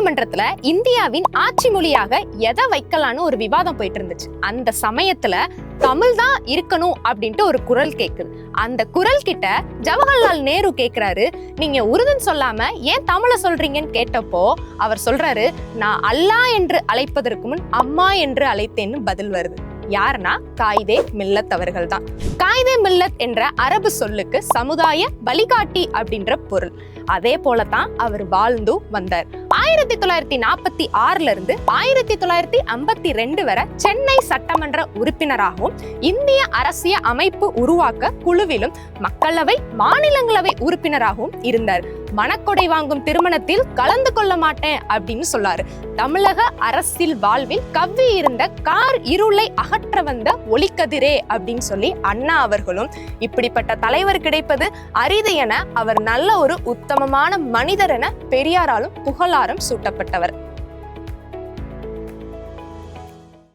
நாடாளுமன்றத்துல இந்தியாவின் ஆட்சி மொழியாக எதை வைக்கலான்னு ஒரு விவாதம் போயிட்டு இருந்துச்சு. அந்த சமயத்துல தமிழ் தான் இருக்கணும் அப்படின்ட்டு ஒரு குரல் கேக்குது. அந்த குரல் கிட்ட ஜவஹர்லால் நேரு கேக்குறாரு நீங்க உருதுன்னு சொல்லாம ஏன் தமிழ சொல்றீங்கன்னு கேட்டப்போ அவர் சொல்றாரு நான் அல்லாஹ் என்று அழைப்பதற்கு முன் அம்மா என்று அழைத்தேன்னு பதில் வருது. யாருன்னா காயிதே மில்லத் அவர்கள் தான். காயிதே மில்லத் என்ற அரபு சொல்லுக்கு சமுதாய வழிகாட்டி அப்படின்ற பொருள். அதே போலத்தான் அவர் வாழ்ந்து வந்தார். ஆயிரத்தி தொள்ளாயிரத்தி நாற்பத்தி ஆறுல இருந்து ஆயிரத்தி தொள்ளாயிரத்தி ஐம்பத்தி ரெண்டு வரை சென்னை சட்டமன்ற உறுப்பினராகவும் இந்திய அரசியல் அமைப்பு உருவாக்க குழுவிலும் மக்களவை மாநிலங்களவை உறுப்பினராகவும் இருந்தார். மணக்கொடை வாங்கும் திருமணத்தில் கலந்து கொள்ள மாட்டேன் அப்படின்னு சொல்லாரு. தமிழக அரசியல் வாழ்வில் கவ்வி இருந்த கார் இருளை அகற்ற வந்த ஒளிக்கதிரே அப்படின்னு சொல்லி அண்ணா அவர்களும் இப்படிப்பட்ட தலைவர் கிடைப்பது அரிது என அவர் நல்ல ஒரு உத்தமமான மனிதர் என பெரியாராலும் புகழாரம் சூட்டப்பட்டவர்.